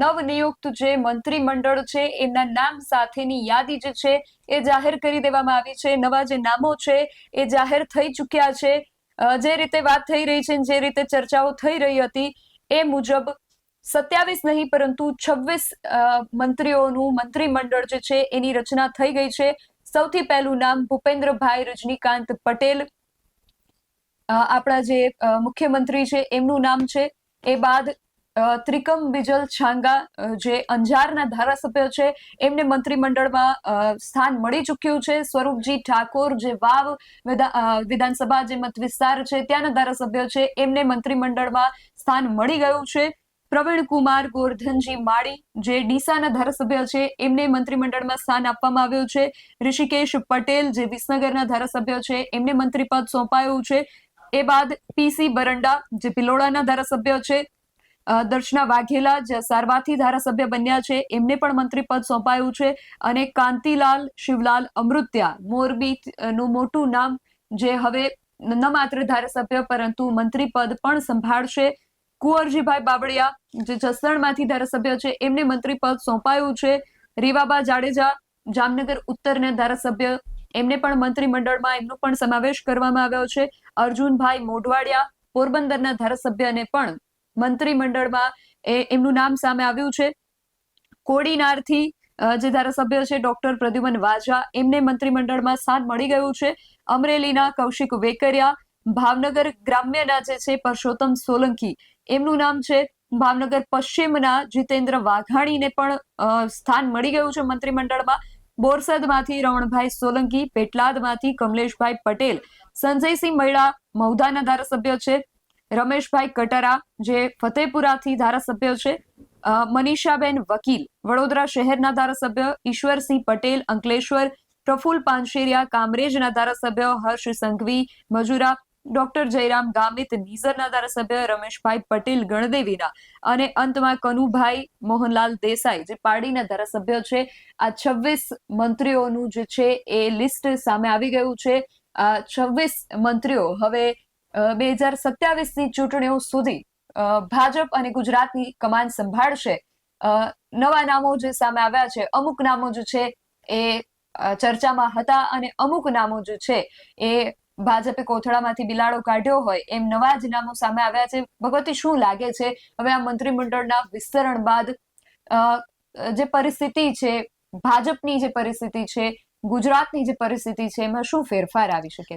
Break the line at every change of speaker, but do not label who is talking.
નવનિયુક્ત જે મંત્રીમંડળ છે, એમના નામ સાથેની યાદી જે છે, એ જાહેર કરી દેવામાં આવી છે. નવા જે નામો છે, એ જાહેર થઈ ચૂક્યા છે. જે રીતે વાત થઈ રહી છે જે રીતે ચર્ચાઓ થઈ રહી હતી, એ મુજબ સત્યાવીસ નહીં, પરંતુ છવ્વીસ મંત્રીઓનું મંત્રીમંડળ જે છે, એની રચના થઈ ગઈ છે. સૌથી પહેલું નામ ભૂપેન્દ્રભાઈ રજનીકાંત પટેલ. આપણા જે મુખ્યમંત્રી છે, એમનું નામ છે. એ બાદ ત્રિકમ બિજલ છાંગા જે અંજારના ધારાસભ્ય છે, એમને મંત્રીમંડળમાં સ્થાન મળી ચૂક્યું છે. સ્વરૂપજી ઠાકોર જે વાવ વિધાનસભા જે મત વિસ્તાર છે, ત્યાંના ધારાસભ્ય છે, એમને મંત્રીમંડળમાં સ્થાન મળી ગયું છે. પ્રવીણ કુમાર ગોરધનજી માળી જે ડીસાના ધારાસભ્ય છે, એમને મંત્રીમંડળમાં સ્થાન આપવામાં આવ્યું છે. ઋષિકેશ પટેલ જે વિસનગરના ધારાસભ્ય છે, એમને મંત્રીપદ સોંપાયું છે. એ બાદ પીસી બરંડા જે ભિલોડાના ધારાસભ્ય છે દર્શના વાઘેલા જે સારવાથી ધારાસભ્ય બન્યા છે. એમને પણ મંત્રીપદ સોંપાયું છે અને કાંતિલાલ, શિવલાલ, અમૃત્યા મોરબી નું મોટું નામ જે હવે ન માત્ર ધારાસભ્ય પરંતુ મંત્રીપદ પણ સંભાળશે. કુંવરજીભાઈ બાબડિયા જે જસદણમાંથી ધારાસભ્ય છે, એમને મંત્રીપદ સોંપાયું છે. રીવાબા જાડેજા, જામનગર ઉત્તરના ધારાસભ્ય, એમને પણ મંત્રીમંડળમાં એમનો પણ સમાવેશ કરવામાં આવ્યો છે. અર્જુનભાઈ મોઢવાડિયા પોરબંદરના ધારાસભ્યને પણ મંત્રીમંડળમાં એમનું નામ સામે આવ્યું છે. કોડીનારથી જે ધારાસભ્ય છે ડોક્ટર પ્રદ્યુમન વાઝા એમને મંત્રીમંડળમાં સ્થાન મળી ગયું છે. અમરેલીના કૌશિક વેકરિયા, ભાવનગર ગ્રામ્યના જે છે પરસોત્તમ સોલંકી, એમનું નામ છે. ભાવનગર પશ્ચિમના જીતેન્દ્ર વાઘાણીને પણ સ્થાન મળી ગયું છે મંત્રીમંડળમાં. બોરસદમાંથી રમણભાઈ સોલંકી, પેટલાદમાંથી કમલેશભાઈ પટેલ, સંજયસિંહ મહિલા મૌધાના ધારાસભ્ય છે. રમેશભાઈ કટરા, જે ફતેપુરાથી ધારાસભ્ય છે મનીષાબેન વકીલ, વડોદરા શહેરના ધારાસભ્ય, ઈશ્વરસિંહ પટેલ, અંકલેશ્વર, પ્રફુલ પાનશેરિયા, કામરેજના ધારાસભ્ય, હર્ષ સંઘવી, મજુરા, ડોક્ટર જયરામ ગામિત, નીઝરના ધારાસભ્ય, રમેશભાઈ પટેલ ગણદેવીના. અને અંતમાં કનુભાઈ મોહનલાલ દેસાઈ, જે પાર્ટીના ધારાસભ્ય છે. આ છવ્વીસ મંત્રીઓનું જે છે એ લિસ્ટ સામે આવી ગયું છે. આ છવ્વીસ મંત્રીઓ હવે બે હજાર સત્યાવીસની ચૂંટણીઓ સુધી ભાજપ અને ગુજરાતની કમાન સંભાળશે. નવા નામો જે સામે આવ્યા છે, અમુક નામો જે છે એ ચર્ચામાં હતા અને અમુક નામો જે છે એ ભાજપે કોથળામાંથી બિલાડો કાઢ્યો હોય એમ નવા જ નામો સામે આવ્યા છે. ભગવતી, શું લાગે છે? હવે આ મંત્રીમંડળના વિસ્તરણ બાદ જે પરિસ્થિતિ છે, ભાજપની જે પરિસ્થિતિ છે, ગુજરાતની જે પરિસ્થિતિ છે, એમાં શું ફેરફાર આવી શકે?